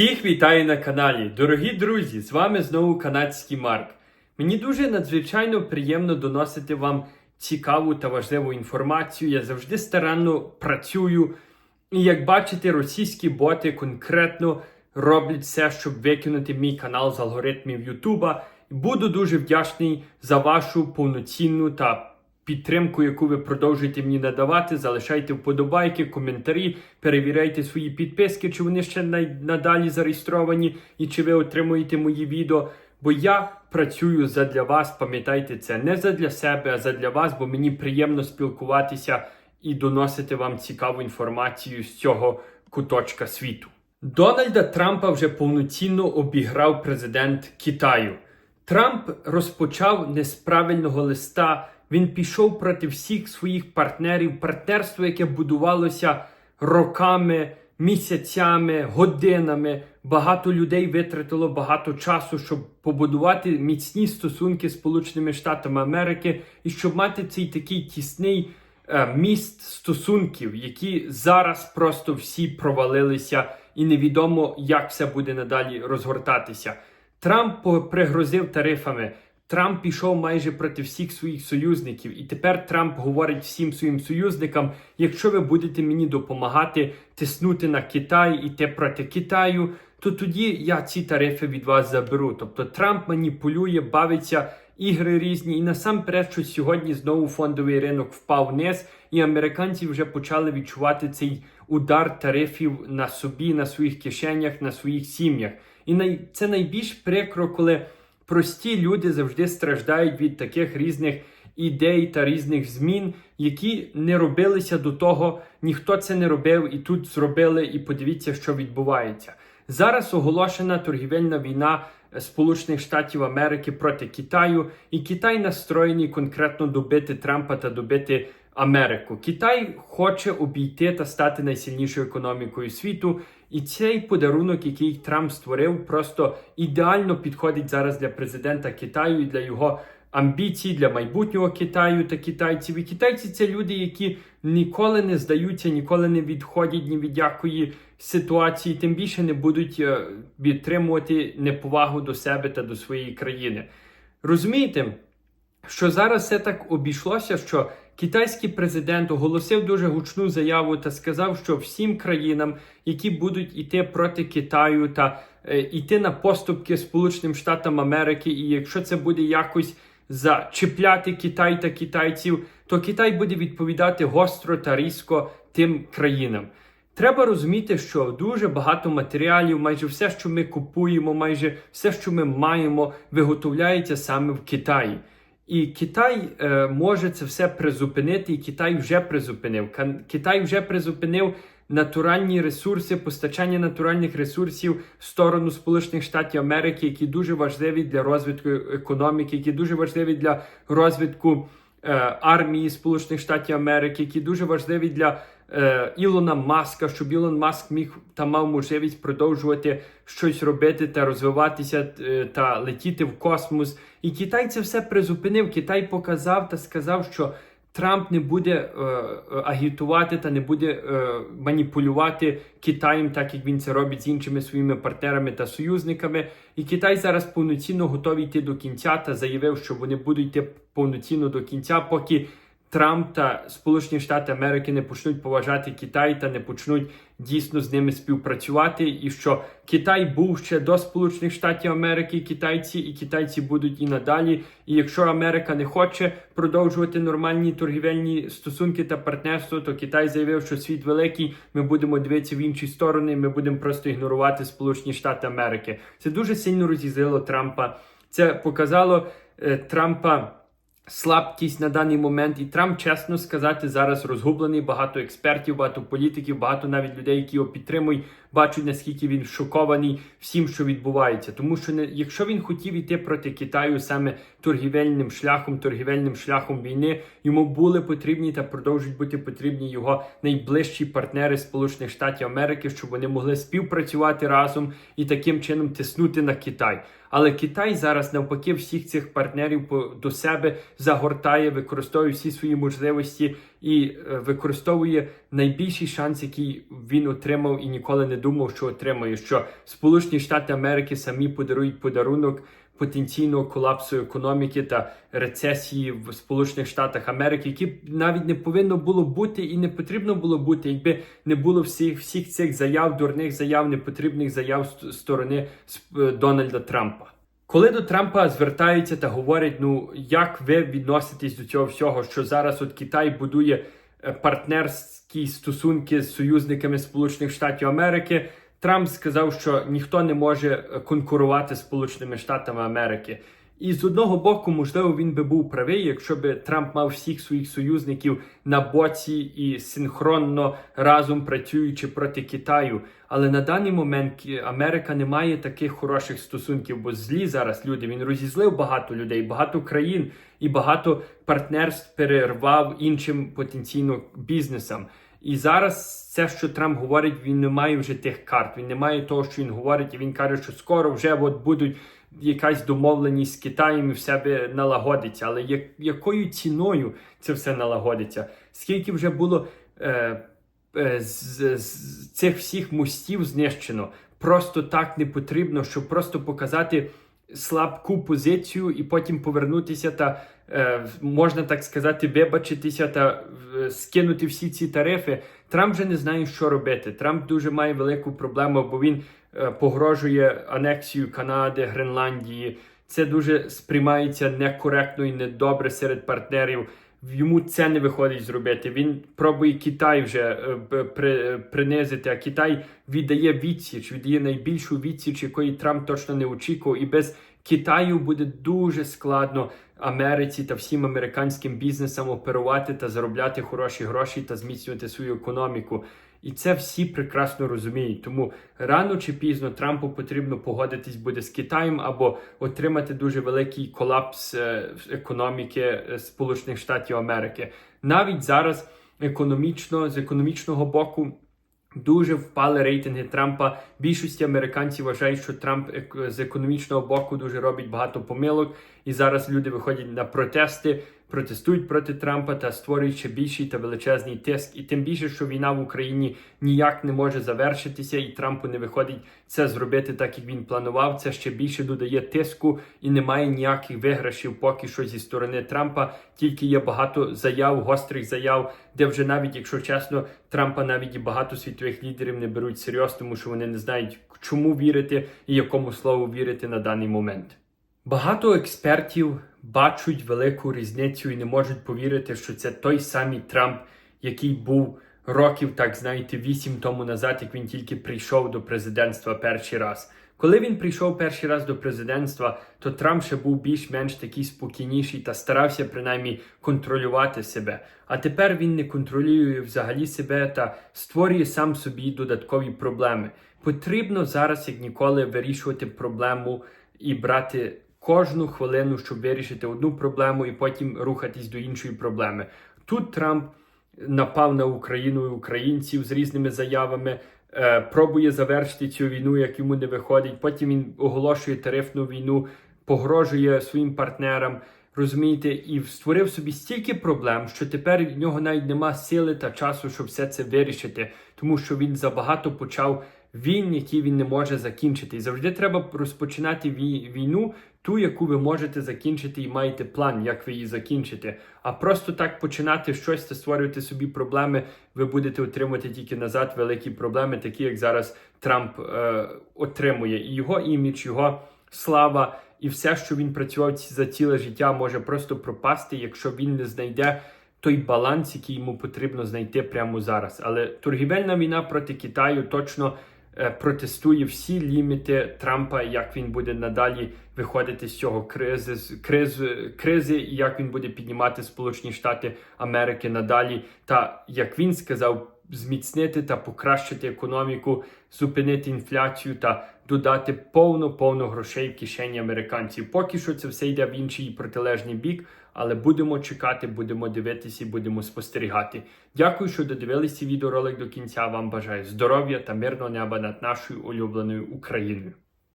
Всіх вітаю на каналі. Дорогі друзі, з вами знову канадський Марк. Мені дуже надзвичайно приємно доносити вам цікаву та важливу інформацію. Я завжди старанно працюю. І як бачите, російські боти конкретно роблять все, щоб викинути мій канал з алгоритмів Ютуба. Буду дуже вдячний за вашу повноцінну та підтримку, яку ви продовжуєте мені надавати. Залишайте вподобайки, коментарі, перевіряйте свої підписки, чи вони ще надалі зареєстровані і чи ви отримуєте мої відео. Бо я працюю задля вас, пам'ятайте це не задля себе, а задля вас, бо мені приємно спілкуватися і доносити вам цікаву інформацію з цього куточка світу. Дональда Трампа вже повноцінно обіграв президент Китаю. Трамп розпочав не з правильного листа. Він пішов проти всіх своїх партнерів. Партнерство, яке будувалося роками, місяцями, годинами. Багато людей витратило багато часу, щоб побудувати міцні стосунки з Сполученими Штатами Америки і щоб мати цей такий тісний е, міст стосунків, які зараз просто всі провалилися, і невідомо, як все буде надалі розгортатися. Трамп пригрозив тарифами. Трамп пішов майже проти всіх своїх союзників, і тепер Трамп говорить всім своїм союзникам: якщо ви будете мені допомагати тиснути на Китай, іти проти Китаю, то тоді я ці тарифи від вас заберу. Тобто Трамп маніпулює, бавиться ігри різні, і насамперед, що сьогодні знову фондовий ринок впав вниз, і американці вже почали відчувати цей удар тарифів на собі, на своїх кишенях, на своїх сім'ях. І най... це найбільш прикро, коли прості люди завжди страждають від таких різних ідей та різних змін, які не робилися до того, ніхто це не робив, і тут зробили, і подивіться, що відбувається. Зараз оголошена торгівельна війна Сполучених Штатів Америки проти Китаю, і Китай настроєний конкретно добити Трампа та добити Америку. Китай хоче обійти та стати найсильнішою економікою світу. І цей подарунок, який Трамп створив, просто ідеально підходить зараз для президента Китаю і для його амбіцій, для майбутнього Китаю та китайців. І китайці це люди, які ніколи не здаються, ніколи не відходять ні від якої ситуації, тим більше не будуть е, підтримувати неповагу до себе та до своєї країни. Розумієте? що зараз все так обійшлося, що китайський президент оголосив дуже гучну заяву та сказав, що всім країнам, які будуть іти проти Китаю та е, йти на поступки Сполученим Штатам Америки, і якщо це буде якось зачіпляти Китай та китайців, то Китай буде відповідати гостро та різко тим країнам. Треба розуміти, що дуже багато матеріалів, майже все, що ми купуємо, майже все, що ми маємо, виготовляється саме в Китаї. І Китай е, може це все призупинити, і Китай вже призупинив. Китай вже призупинив натуральні ресурси, постачання натуральних ресурсів в сторону Сполучених Штатів Америки, які дуже важливі для розвитку економіки, які дуже важливі для розвитку е, армії Сполучених Штатів Америки, які дуже важливі для е, Ілона Маска, щоб Ілон Маск міг та мав можливість продовжувати щось робити та розвиватися е, та летіти в космос. І Китай це все призупинив. Китай показав та сказав, що Трамп не буде е, е, агітувати та не буде е, маніпулювати Китаєм, так як він це робить з іншими своїми партнерами та союзниками. І Китай зараз повноцінно готовий йти до кінця та заявив, що вони будуть йти повноцінно до кінця, поки Трамп та Сполучені Штати Америки не почнуть поважати Китай та не почнуть дійсно з ними співпрацювати, і що Китай був ще до Сполучених Штатів Америки, китайці, і китайці будуть і надалі. І якщо Америка не хоче продовжувати нормальні торгівельні стосунки та партнерство, то Китай заявив, що світ великий, ми будемо дивитися в інші сторони, ми будемо просто ігнорувати Сполучені Штати Америки. Це дуже сильно розізлило Трампа. Це показало е, Трампа слабкість на даний момент. І Трамп, чесно сказати, зараз розгублений. Багато експертів, багато політиків, багато навіть людей, які його підтримують, бачать наскільки він шокований всім, що відбувається. Тому що не якщо він хотів іти проти Китаю саме торгівельним шляхом, торгівельним шляхом війни, йому були потрібні та продовжують бути потрібні його найближчі партнери Сполучених Штатів Америки, щоб вони могли співпрацювати разом і таким чином тиснути на Китай. Але Китай зараз навпаки всіх цих партнерів до себе загортає, використовує всі свої можливості і е, використовує найбільший шанс, який він отримав і ніколи не думав, що отримає. Що Сполучені Штати Америки самі подарують подарунок потенційного колапсу економіки та рецесії в Сполучених Штатах Америки, які навіть не повинно було бути і не потрібно було бути, якби не було всіх всіх цих заяв, дурних заяв, непотрібних заяв з сторони е, Дональда Трампа. Коли до Трампа звертаються та говорять, ну як ви відноситесь до цього всього, що зараз от Китай будує е, партнерські стосунки з союзниками Сполучених Штатів Америки, Трамп сказав, що ніхто не може е, конкурувати з Сполученими Штатами Америки. І з одного боку, можливо, він би був правий, якщо би Трамп мав всіх своїх союзників на боці і синхронно разом працюючи проти Китаю. Але на даний момент Америка не має таких хороших стосунків, бо злі зараз люди. Він розізлив багато людей, багато країн і багато партнерств перервав іншим потенційно бізнесам. І зараз це, що Трамп говорить, він не має вже тих карт. Він не має того, що він говорить, і він каже, що скоро вже от будуть якась домовленість з Китаєм і в себе налагодиться. Але як, якою ціною це все налагодиться? Скільки вже було е, е, з, з цих всіх мостів знищено? Просто так не потрібно, щоб просто показати слабку позицію і потім повернутися та е, можна так сказати, вибачитися та е, скинути всі ці тарифи. Трамп вже не знає, що робити. Трамп дуже має велику проблему, бо він е, погрожує анексію Канади, Гренландії. Це дуже сприймається некоректно і недобре серед партнерів. Йому це не виходить зробити. Він пробує Китай вже е, при, принизити. А Китай віддає відсіч, віддає найбільшу відсіч, якої Трамп точно не очікував. І без Китаю буде дуже складно Америці та всім американським бізнесам оперувати та заробляти хороші гроші та зміцнювати свою економіку. І це всі прекрасно розуміють. Тому рано чи пізно Трампу потрібно погодитись буде з Китаєм або отримати дуже великий колапс е, економіки е, Сполучених Штатів Америки. Навіть зараз економічно з економічного боку. Дуже впали рейтинги Трампа. Більшості американців вважають, що Трамп з економічного боку дуже робить багато помилок, і зараз люди виходять на протести протестують проти Трампа та створюють ще більший та величезний тиск. І тим більше, що війна в Україні ніяк не може завершитися, і Трампу не виходить це зробити так, як він планував. Це ще більше додає тиску і немає ніяких виграшів поки що зі сторони Трампа. Тільки є багато заяв, гострих заяв, де вже навіть, якщо чесно, Трампа навіть і багато світових лідерів не беруть серйозно, тому що вони не знають, чому вірити і якому слову вірити на даний момент. Багато експертів бачать велику різницю і не можуть повірити, що це той самий Трамп, який був років, так знаєте, вісім тому назад, як він тільки прийшов до президентства перший раз. Коли він прийшов перший раз до президентства, то Трамп ще був більш-менш такий спокійніший та старався принаймні контролювати себе. А тепер він не контролює взагалі себе та створює сам собі додаткові проблеми. Потрібно зараз, як ніколи, вирішувати проблему і брати кожну хвилину, щоб вирішити одну проблему і потім рухатись до іншої проблеми. Тут Трамп напав на Україну і українців з різними заявами. Е, пробує завершити цю війну, як йому не виходить. Потім він оголошує тарифну війну, погрожує своїм партнерам. Розумієте, і створив собі стільки проблем, що тепер в нього навіть нема сили та часу, щоб все це вирішити, тому що він забагато почав війн, які він не може закінчити. І завжди треба розпочинати війну, ту, яку ви можете закінчити, і маєте план, як ви її закінчите. А просто так починати щось та створювати собі проблеми, ви будете отримати тільки назад великі проблеми, такі як зараз Трамп е, отримує. І його імідж, його слава, і все, що він працював за ціле життя, може просто пропасти, якщо він не знайде. Той баланс, який йому потрібно знайти прямо зараз. Але торгівельна війна проти Китаю точно протестує всі ліміти Трампа, як він буде надалі виходити з цього кризи, кризи, кризи, і як він буде піднімати Сполучені Штати Америки надалі, та як він сказав, зміцнити та покращити економіку, зупинити інфляцію та додати повно повно грошей в кишені американців. Поки що це все йде в інший протилежний бік. Але будемо чекати, будемо дивитися і будемо спостерігати. Дякую, що додивилися відеоролик до кінця. Вам бажаю здоров'я та мирного неба над нашою улюбленою Україною.